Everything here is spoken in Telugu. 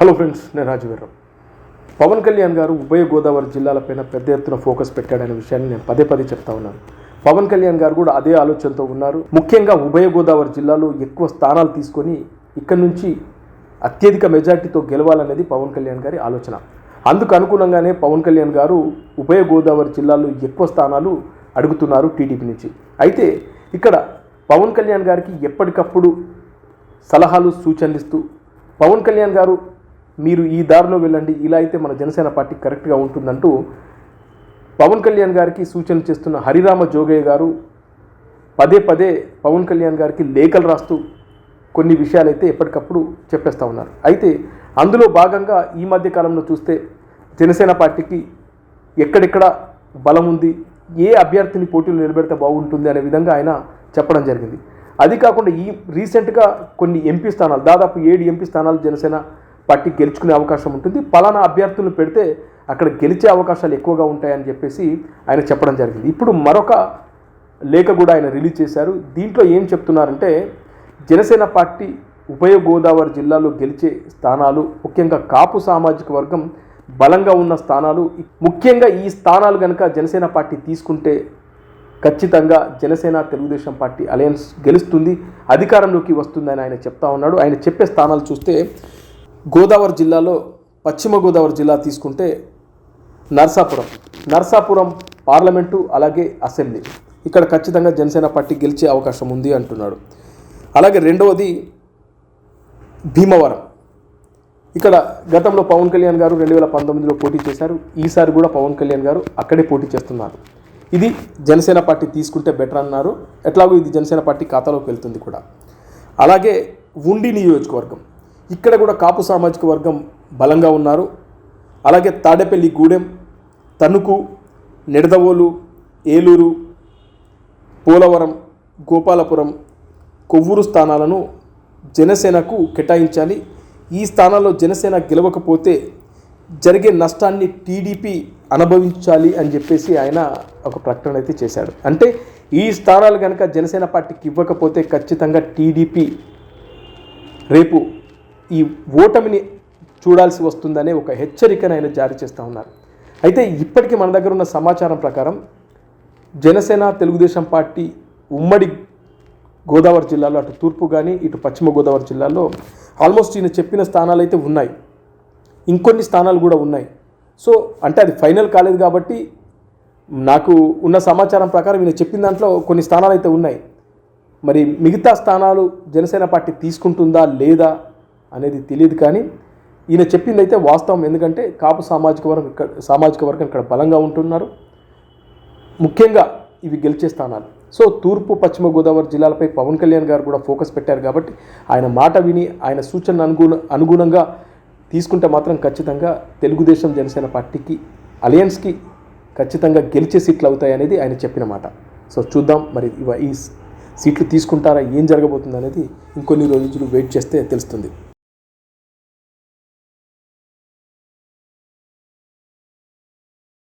హలో ఫ్రెండ్స్ నేను రాజవీర్రావు పవన్ కళ్యాణ్ గారు ఉభయ గోదావరి జిల్లాలపైన పెద్ద ఎత్తున ఫోకస్ పెట్టాడనే విషయాన్ని నేను పదే పదే చెప్తా ఉన్నాను. పవన్ కళ్యాణ్ గారు కూడా అదే ఆలోచనతో ఉన్నారు. ముఖ్యంగా ఉభయ గోదావరి జిల్లాలో ఎక్కువ స్థానాలు తీసుకొని ఇక్కడ నుంచి అత్యధిక మెజార్టీతో గెలవాలనేది పవన్ కళ్యాణ్ గారి ఆలోచన. అందుకు అనుగుణంగానే పవన్ కళ్యాణ్ గారు ఉభయ గోదావరి జిల్లాలో ఎక్కువ స్థానాలు అడుగుతున్నారు టీడీపీ నుంచి. అయితే ఇక్కడ పవన్ కళ్యాణ్ గారికి ఎప్పటికప్పుడు సలహాలు సూచనలు ఇస్తూ పవన్ కళ్యాణ్ గారు మీరు ఈ దారిలో వెళ్ళండి. ఇలా అయితే మన జనసేన పార్టీ కరెక్ట్గా ఉంటుందంటూ పవన్ కళ్యాణ్ గారికి సూచనలు చేస్తున్న హరిరామ జోగయ్య గారు పదే పదే పవన్ కళ్యాణ్ గారికి లేఖలు రాస్తూ కొన్ని విషయాలైతే ఎప్పటికప్పుడు చెప్పేస్తూ ఉన్నారు. అయితే అందులో భాగంగా ఈ మధ్య కాలంలో చూస్తే జనసేన పార్టీకి ఎక్కడెక్కడ బలం ఉంది ఏ అభ్యర్థిని పోటీలు నిలబెడితే బాగుంటుంది అనే విధంగా ఆయన చెప్పడం జరిగింది. అది కాకుండా ఈ రీసెంట్గా కొన్ని ఎంపీ స్థానాలు దాదాపు ఏడు ఎంపీ స్థానాలు జనసేన పార్టీ గెలుచుకునే అవకాశం ఉంటుంది. పలానా అభ్యర్థులను పెడితే అక్కడ గెలిచే అవకాశాలు ఎక్కువగా ఉంటాయని చెప్పేసి ఆయన చెప్పడం జరిగింది. ఇప్పుడు మరొక లేఖ కూడా ఆయన రిలీజ్ చేశారు. దీంట్లో ఏం చెప్తున్నారంటే జనసేన పార్టీ ఉభయ గోదావరి జిల్లాలో గెలిచే స్థానాలు ముఖ్యంగా కాపు సామాజిక వర్గం బలంగా ఉన్న స్థానాలు ముఖ్యంగా ఈ స్థానాలు కనుక జనసేన పార్టీ తీసుకుంటే ఖచ్చితంగా జనసేన తెలుగుదేశం పార్టీ అలయన్స్ గెలుస్తుంది అధికారంలోకి వస్తుందని ఆయన చెప్తా ఉన్నాడు. ఆయన చెప్పే స్థానాలు చూస్తే గోదావరి జిల్లాలో పశ్చిమ గోదావరి జిల్లా తీసుకుంటే నర్సాపురం. నర్సాపురం పార్లమెంటు అలాగే అసెంబ్లీ. ఇక్కడ ఖచ్చితంగా జనసేన పార్టీ గెలిచే అవకాశం ఉంది అంటున్నాడు. అలాగే రెండవది భీమవరం. ఇక్కడ గతంలో పవన్ కళ్యాణ్ గారు రెండు వేల పంతొమ్మిదిలో పోటీ చేశారు. ఈసారి కూడా పవన్ కళ్యాణ్ గారు అక్కడే పోటీ చేస్తున్నారు. ఇది జనసేన పార్టీ తీసుకుంటే బెటర్ అన్నారు. ఎట్లాగో ఇది జనసేన పార్టీ ఖాతాలోకి వెళ్తుంది కూడా. అలాగే ఉండి నియోజకవర్గం. ఇక్కడ కూడా కాపు సామాజిక వర్గం బలంగా ఉన్నారు. అలాగే తాడేపల్లి గూడెం తణుకు నిడదవోలు ఏలూరు పోలవరం గోపాలపురం కొవ్వూరు స్థానాలను జనసేనకు కేటాయించాలి. ఈ స్థానాల్లో జనసేన గెలవకపోతే జరిగే నష్టాన్ని టీడీపీ అనుభవించాలి అని చెప్పేసి ఆయన ఒక ప్రకటన అయితే చేశాడు. అంటే ఈ స్థానాలు కనుక జనసేన పార్టీకి ఇవ్వకపోతే ఖచ్చితంగా టీడీపీ రేపు ఈ ఓటమిని చూడాల్సి వస్తుందనే ఒక హెచ్చరికను ఆయన జారీ చేస్తూ ఉన్నారు. అయితే ఇప్పటికీ మన దగ్గర ఉన్న సమాచారం ప్రకారం జనసేన తెలుగుదేశం పార్టీ ఉమ్మడి గోదావరి జిల్లాలో అటు తూర్పు కానీ ఇటు పశ్చిమ గోదావరి జిల్లాలో ఆల్మోస్ట్ ఈయన చెప్పిన స్థానాలు అయితే ఉన్నాయి. ఇంకొన్ని స్థానాలు కూడా ఉన్నాయి. సో అంటే అది ఫైనల్ కాలేదు కాబట్టి నాకు ఉన్న సమాచారం ప్రకారం ఈయన చెప్పిన దాంట్లో కొన్ని స్థానాలు అయితే ఉన్నాయి. మరి మిగతా స్థానాలు జనసేన పార్టీ తీసుకుంటుందా లేదా అనేది తెలియదు కానీ ఈయన చెప్పింది అయితే వాస్తవం. ఎందుకంటే కాపు సామాజిక వర్గం ఇక్కడ సామాజిక వర్గం ఇక్కడ బలంగా ఉంటున్నారు. ముఖ్యంగా ఇవి గెలిచే స్థానాలు. సో తూర్పు పశ్చిమ గోదావరి జిల్లాలపై పవన్ కళ్యాణ్ గారు కూడా ఫోకస్ పెట్టారు కాబట్టి ఆయన మాట విని ఆయన సూచనలు అనుగుణ అనుగుణంగా తీసుకుంటే మాత్రం ఖచ్చితంగా తెలుగుదేశం జనసేన పార్టీకి అలయన్స్కి ఖచ్చితంగా గెలిచే సీట్లు అవుతాయి అనేది ఆయన చెప్పిన మాట. సో చూద్దాం మరి ఇవ ఈ సీట్లు తీసుకుంటారా ఏం జరగబోతుంది అనేది ఇంకొన్ని రోజులు వెయిట్ చేస్తే తెలుస్తుంది.